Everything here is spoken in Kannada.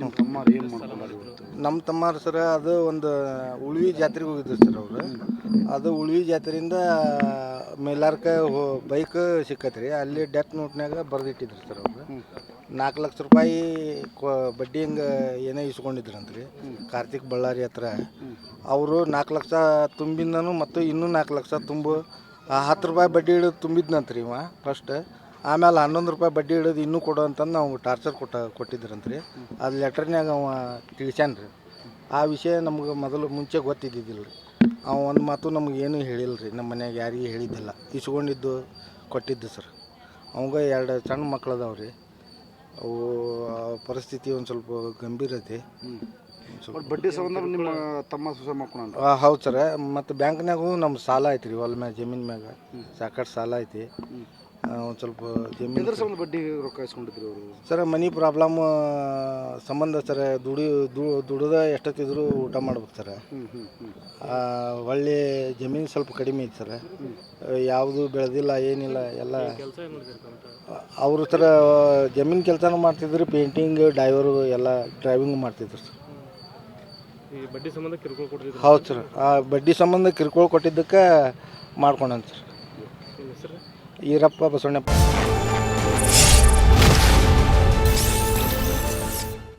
ನಿಮ್ಮ ತಮ್ಮ ನಮ್ಮ ತಮ್ಮಾರ ಸರ, ಅದು ಒಂದು ಉಳ್ವಿ ಜಾತ್ರೆಗೆ ಹೋಗಿದ್ರು ಸರ್ ಅವರು. ಅದು ಉಳ್ವಿ ಜಾತ್ರೆಯಿಂದ ಮೇಲಾರ್ಕ ಬೈಕ್ ಸಿಕ್ಕತ್ರಿ. ಅಲ್ಲಿ ಡೆತ್ ನೋಟ್ನಾಗ ಬರೆದಿಟ್ಟಿದ್ರು ಸರ್ ಅವರು. ನಾಲ್ಕು ಲಕ್ಷ ರೂಪಾಯಿ ಕೊ, ಬಡ್ಡಿ ಹಿಂಗೆ ಏನೋ ಇಸ್ಕೊಂಡಿದ್ರಂತ್ರಿ. ಕಾರ್ತಿಕ್ ಬಳ್ಳಾರಿ ಹತ್ರ. ಅವರು ನಾಲ್ಕು ಲಕ್ಷ ತುಂಬಿಂದನು ಮತ್ತು ಇನ್ನೂ ನಾಲ್ಕು ಲಕ್ಷ ತುಂಬು ಹತ್ತು ರೂಪಾಯಿ ಬಡ್ಡಿ ಹಿಡಿದು ತುಂಬಿದ್ನಂತ್ರಿ ಇವ ಫಸ್ಟ್ ಆಮೇಲೆ ಹನ್ನೊಂದು ರೂಪಾಯಿ ಬಡ್ಡಿ ಹಿಡಿದು ಇನ್ನೂ ಕೊಡು ಅಂತಂದು ನಾವು ಟಾರ್ಚರ್ ಕೊಟ್ಟ ಕೊಟ್ಟಿದ್ರಂತ್ರಿ. ಅದು ಲೆಟರ್ನ್ಯಾಗ ಅವ ತಿಳಿಸ್ಯಾನ ರೀ. ಆ ವಿಷಯ ನಮ್ಗೆ ಮೊದಲು ಮುಂಚೆ ಗೊತ್ತಿದ್ದಿದ್ದಿಲ್ಲ ರೀ. ಅವ ಒಂದು ಮಾತು ನಮ್ಗೆ ಏನೂ ಹೇಳಿಲ್ಲ ರೀ. ನಮ್ಮ ಮನ್ಯಾಗ ಯಾರಿಗೂ ಹೇಳಿದ್ದಿಲ್ಲ. ಇಸ್ಕೊಂಡಿದ್ದು ಕೊಟ್ಟಿದ್ದು ಸರ್. ಅವಂಗ ಎರಡು ಸಣ್ಣ ಮಕ್ಳು ರೀ. ಅವು ಪರಿಸ್ಥಿತಿ ಒಂದು ಸ್ವಲ್ಪ ಗಂಭೀರ ಐತಿ. ಸ್ವಲ್ಪ ಬಡ್ಡಿ ಸಂಬಂಧ ನಿಮ್ಮ ತಮ್ಮ ಸುಸ ಮಾಡ್ಕೊಂಡ ಹೌದು ಸರ್. ಮತ್ತು ಬ್ಯಾಂಕ್ನಾಗೂ ನಮ್ಮ ಸಾಲ ಐತ್ರಿ. ಹೊಲ ಮ್ಯಾಗ ಜಮೀನ್ ಮ್ಯಾಗ. ಸಾಕಷ್ಟು ಸಾಲ ಐತಿ. ಒಂದು ಸ್ವಲ್ಪ ಜಮೀನು ಎದ್ರ ಸಂಬಂಧ ಬಡ್ಡಿ ರೊಕ್ಕ ಇಸ್ಕೊಂಡಿದ್ರು ಅವರು? ಸರ ಮನಿ ಪ್ರಾಬ್ಲಮ್ ಸಂಬಂಧ ಸರ ದುಡಿ ದು- ದುಡ್ದ ಎಷ್ಟೊತ್ತಿದ್ರು ಊಟ ಮಾಡ್ಬೇಕು ಸರ. ಹ್ಞೂ ಹ್ಞೂ ಹ್ಞೂ ಆ, ಹೊಳ್ಳಿ ಜಮೀನು ಸ್ವಲ್ಪ ಕಡಿಮೆ ಐತೆ ಸರ. ಯಾವುದು ಬೆಳೆದಿಲ್ಲ ಏನಿಲ್ಲ ಎಲ್ಲ. ಅವರು ಸರ ಜಮೀನು ಕೆಲಸನೂ ಮಾಡ್ತಿದ್ರು ಪೇಂಟಿಂಗ್ ಡ್ರೈವರ್ ಎಲ್ಲ ಡ್ರೈವಿಂಗ್ ಮಾಡ್ತಿದ್ರು ಸರ್. ಈ ಬಡ್ಡಿ ಸಂಬಂಧ ಕಿರುಕುಳ ಕೊಟ್ಟಿದ್ರು ಹೌದು ಸರ್. ಆ ಬಡ್ಡಿ ಸಂಬಂಧ ಕಿರುಕುಳ ಕೊಟ್ಟಿದ್ದಕ್ಕೆ ಮಾಡ್ಕೊಂಡಂತ ಸರ್. இறப்பாக சொன்னேன்